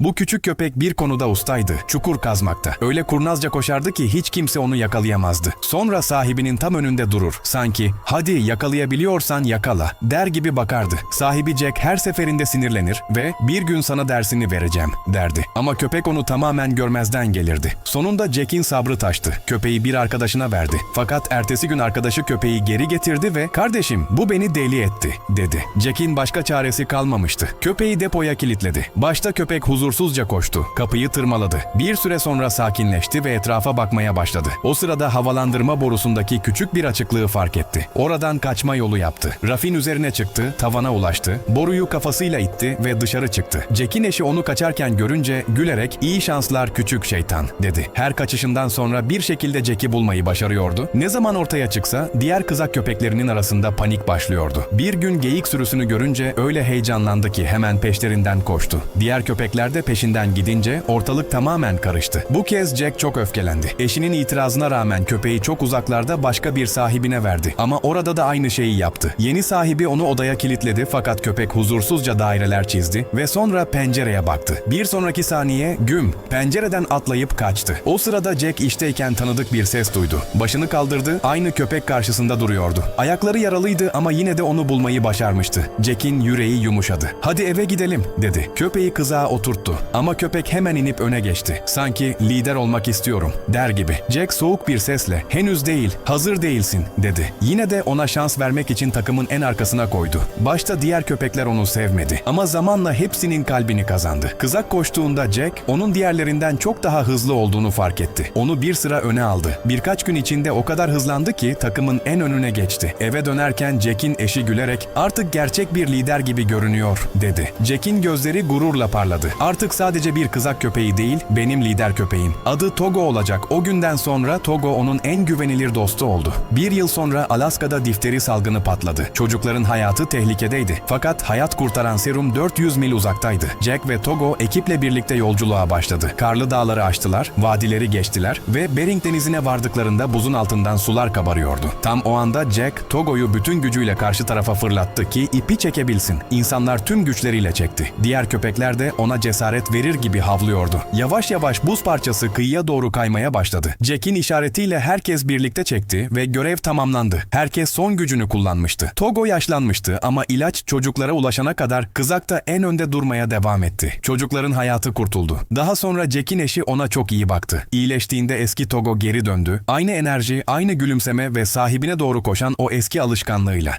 Bu küçük köpek bir konuda ustaydı. Çukur kazmakta. Öyle kurnazca koşardı ki hiç kimse onu yakalayamazdı. Sonra sahibinin tam önünde durur. Sanki hadi yakalayabiliyorsan yakala der gibi bakardı. Sahibi Jack her seferinde sinirlenir ve bir gün sana dersini vereceğim derdi. Ama köpek onu tamamen görmezden gelirdi. Sonunda Jack'in sabrı taştı. Köpeği bir arkadaşına verdi. Fakat ertesi gün arkadaşı köpeği geri getirdi ve kardeşim bu beni deli etti dedi. Jack'in başka çaresi kalmamıştı. Köpeği depoya kilitledi. Başta köpek huzursuzca koştu. Kapıyı tırmaladı. Bir süre sonra sakinleşti ve etrafa bakmaya başladı. O sırada havalandırma borusundaki küçük bir açıklığı fark etti. Oradan kaçma yolu yaptı. Rafin üzerine çıktı, tavana ulaştı. Boruyu kafasıyla itti ve dışarı çıktı. Jack'in eşi onu kaçarken görünce gülerek iyi şanslar küçük şeytan dedi. Her kaçışından sonra bir şekilde Jack'i bulmayı başarıyordu. Ne zaman ortaya çıksa diğer kızak köpeklerinin arasında panik başlıyordu. Bir gün geyik sürüsünü görünce öyle heyecanlandı ki hemen peşlerinden koştu. Diğer köpekler de peşinden gidince ortalık tamamen karıştı. Bu kez Jack çok öfkelendi. Eşinin itirazına rağmen köpeği çok uzaklarda başka bir sahibine verdi. Ama orada da aynı şeyi yaptı. Yeni sahibi onu odaya kilitledi fakat köpek huzursuzca daireler çizdi ve sonra pencereye baktı. Bir sonraki saniye güm pencereden atlayıp kaçtı. O sırada Jack işteyken tanıdık bir ses duydu. Başını kaldırdı, aynı köpek karşısında duruyordu. Ayakları yaralıydı ama yine de onu bulmayı başarmıştı. Jack'in yüreği yumuşadı. Hadi eve gidelim dedi. Köpeği kızağa oturttu ama köpek hemen inip öne geçti. Sanki lider olmak istiyorum der gibi. Jack soğuk bir sesle henüz değil, hazır değilsin dedi. Yine de ona şans vermek için takımın en arkasına koydu. Başta diğer köpekler onu sevmedi ama zamanla hepsinin kalbini kazandı. Kızak koştuğunda Jack onun diğerlerinden çok daha hızlı olduğunu fark etti. Onu bir sıra öne aldı. Birkaç gün içinde o kadar hızlandı ki takımın en önüne geçti. Eve dönerken Jack'in eşi gülerek artık gerçek bir lider gibi görünüyor dedi. Jack'in gözleri gururla parladı. Artık sadece bir kızak köpeği değil, benim lider köpeğim. Adı Togo olacak. O günden sonra Togo onun en güvenilir dostu oldu. Bir yıl sonra Alaska'da difteri salgını patladı. Çocukların hayatı tehlikedeydi. Fakat hayat kurtaran serum 400 mil uzaktaydı. Jack ve Togo ekiple birlikte yolculuğa başladı. Karlı dağları aştılar, vadileri geçtiler ve Bering denizine vardıklarında buzun altından sular kabarıyordu. Tam o anda Jack, Togo'yu bütün gücüyle karşı tarafa fırlattı ki ipi çekebilsin. İnsanlar tüm güçleriyle çekti. Diğer köpekler de ona cesaret verir gibi havlıyordu. Yavaş yavaş buz parçası kıyıya doğru kaymaya başladı. Jack'in işaretiyle herkes birlikte çekti ve görev tamamlandı. Herkes son gücünü kullanmıştı. Togo yaşlanmıştı ama ilaç çocuklara ulaşana kadar kızakta en önde durmaya devam etti. Çocukların hayatı kurtuldu. Daha sonra Jack'in eşi ona çok iyi baktı. İyileştiğinde eski Togo geri döndü. Aynı enerji, aynı gülümseme ve sahibine doğru koşan o eski alışkanlığıyla.